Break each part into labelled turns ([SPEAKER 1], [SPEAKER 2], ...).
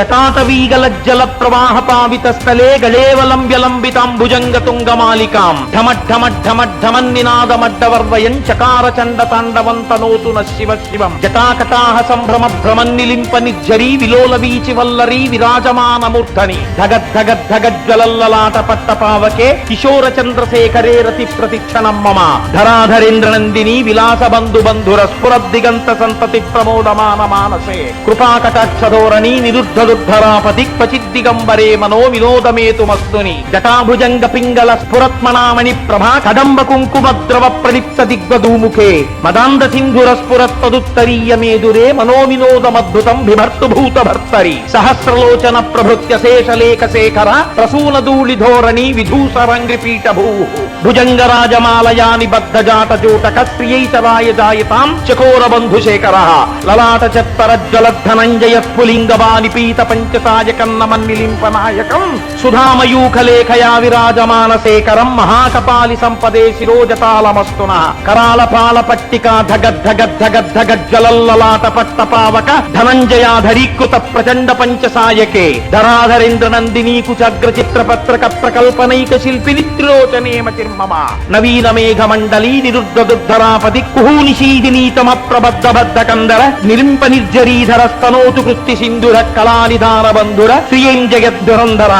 [SPEAKER 1] జటాటవీగలజ్జల ప్రవాహ పావిత స్థలే గళేవలంబ్యలంబితాంబుజంగ ఢమఢమఢమఢమన్ నినాదమడ్డవర్వయం చకార చండ తాండవం తాండవంతనోతు శివ శివం జటాకటాహ సంభ్రమ భ్రమన్నిలింప నిర్జరీ విలోల వీచి వల్లరీ విరాజమానమూర్ధని ధగద్ధగద్ధగజ్వలల్లలాట పట్టపావకే కిశోర చంద్రశేఖరే రతి ప్రతిక్షణం మమ ధరాధరేంద్ర నందిని విలాస బంధు బంధుర స్ఫురద్దిగంత సంతతి ప్రమోదమాన మానసే కృపాకటాక్షధోరణి నిరుద్ధరుద్ధరాపతి క్వచిద్దిగంబరే మనో వినోదమేతుమస్తుని జటాభుజంగ పింగళ స్ఫురత్మనామణి ప్రభా కదంబ కుంకుమ ద్రవ ప్రలిప్త దిగ్వధూముఖే మదాంద సింధుర స్ఫురత్తదుత్తరీయ మేదురే మనో వినోదమద్భుతం బిభర్తు భూత భర్తరి సహస్రలోచన ప్రభృత్య శేషలేఖ శేఖర ప్రసూన ధూళి ధోరణి విధూసరంగ్రి పీఠ భూ భుజంగ రాజమాలయాని బద్ధ జాట జూటక శ్రియైతరాయ జాయతాం చకోర బంధు శేఖర లలాట చత్తర జ్వలద్ధనంజయ స్ఫులింగవాని పీత పంచసాయ కన్నమన్నిలింప నాయకం సుధామయూఖలేఖయా విరాజమాన శేఖరం మహాకపాలి సంపదే శిరోజతాలమస్తున కరాల పాల పట్టిక ధగద్ధగద్ధగద్ధగజ్జలల్లలాట పట్టపావక ధనంజయాధరీకృత ప్రచండ పంచసాయకే ధరాధరేంద్ర నందినీ కుచగ్ర చిత్రపత్రక ప్రకల్పనైక శిల్పిని త్రిలోచనేమ చిర్మమ నవీన మేఘ మండలీ దుర్ధరాపతి కుహూనిషీదినీతమ ప్రబద్ధ బద్ధ కందర నిరింప నిర్జరీధర స్తనోతు కృత్తి సింధుర కళా బంధుర శ్రియం జగద్దురంధర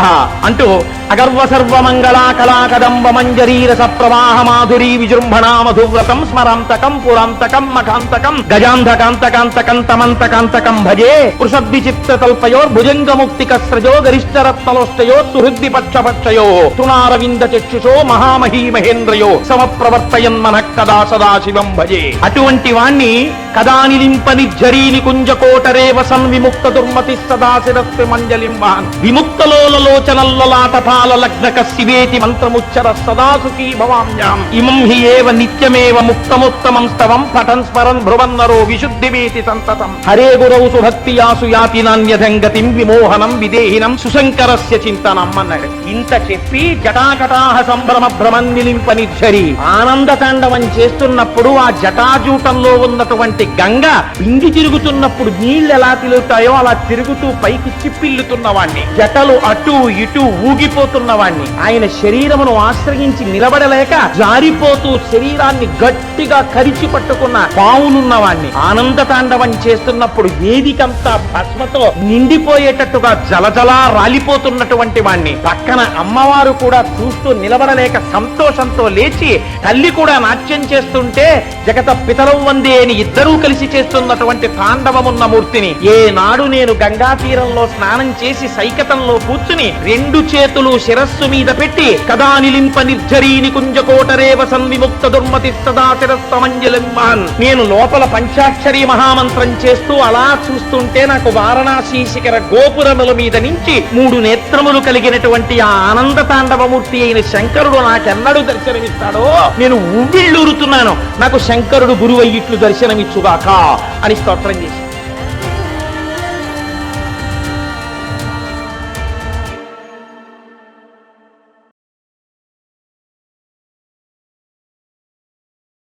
[SPEAKER 1] అంటూ అగర్వ సర్వమంగళా కళా కదంబ మంజరీరస ప్రవాహ మాధురీ విజృంభణా మధువ్రతం స్మరాంతకం పురాంతకం మకాంతకం గజాంధకాంతకాంతకం తమంతకాంతకం భజే వృషద్విచిత్త తల్పయోర్ భుజంగ ముక్తిక స్రజో గరిష్టరత్నలోష్టయో సుహృద్ది పక్షపక్షయో తృణారవింద చక్షుషో మహామహీ మహేంద్రయో సమప్రవర్తయన్ మన కదా సదాశివం భజే అటువంటి వాణ్ణి కదా నిలింప నిర్జరీని కుంజకోటరే వసన్ విముక్త దుర్మతి సదాశిరస్వి మంజలింబాన్ విముక్తలోలలోచనల్లలాట పాల లగ్నక శివేతి మంత్రముచ్చర సదాసుఖీ భవామ్యాం ఇమం హి ఏవ నిత్యమేవ ముక్తముత్తమం స్తవం పఠన్ స్మరన్ భ్రువన్నరో విశుద్ధిమేతి సంతతం హరే గురౌ సుభక్తియాసు యాతి నాన్యధంగతిం విమోహనం విదేహినం సుశంకరస్య చింతనం అన్నాడు ఇంత చెప్పి జటాకటాహ సంభ్రమ భ్రమం నిలింప నిర్జరి ఆనంద తాండవం చేస్తున్నప్పుడు ఆ జటాజూటంలో ఉన్నటువంటి గంగ ఇంగి తిరుగుతున్నప్పుడు నీళ్ళు ఎలా తిరుగుతాయో అలా తిరుగుతూ పైకి చిప్పిల్లుతున్న వాణ్ణి। జటలు అటు ఇటు ఊగిపోతున్న వాణ్ణి ఆయన శరీరమును ఆశ్రయించి నిలబడలేక జారిపోతూ శరీరాన్ని గట్టిగా కరిచి పట్టుకున్న పావులున్న వాణ్ణి ఆనంద తాండవం చేస్తున్నప్పుడు వేదికంతా భస్మతో నిండిపోయేటట్టుగా జలజలా రాలిపోతున్నటువంటి వాణ్ణి. పక్కన అమ్మవారు కూడా చూస్తూ నిలబడలేక సంతోషంతో లేచి తల్లి కూడా నాట్యం చేస్తుంటే జగత పితరం వందే అని ఇద్దరూ కలిసి చేస్తున్నటువంటి తాండవమున్న మూర్తిని. ఏ నాడు నేను గంగా తీరంలో స్నానం చేసి సైకతంలో కూర్చుని రెండు చేతులు శిరస్సు మీద పెట్టి కదా నిలింప నిర్జరీని కుంజకోటరేవ సంవిముక్త దుర్మతి సదా శిరస్తమంజలింబాన్ నేను లోపల పంచాక్షరి మహామంత్రం చేస్తూ అలా చూస్తుంటే నాకు వారణాసి శిఖర గోపురముల మీద నుంచి మూడు నేత్రములు కలిగినటువంటి ఆ ఆనంద తాండవమూర్తి అయిన శంకరుడు నాకెన్నడూ దర్శనమిస్తాడో నేను ఉవ్విళ్ళూరుతున్నాను నాకు శంకరుడు గురువయ్యిట్లు దర్శనమిచ్చుగాక అని స్తోత్రం చేశాను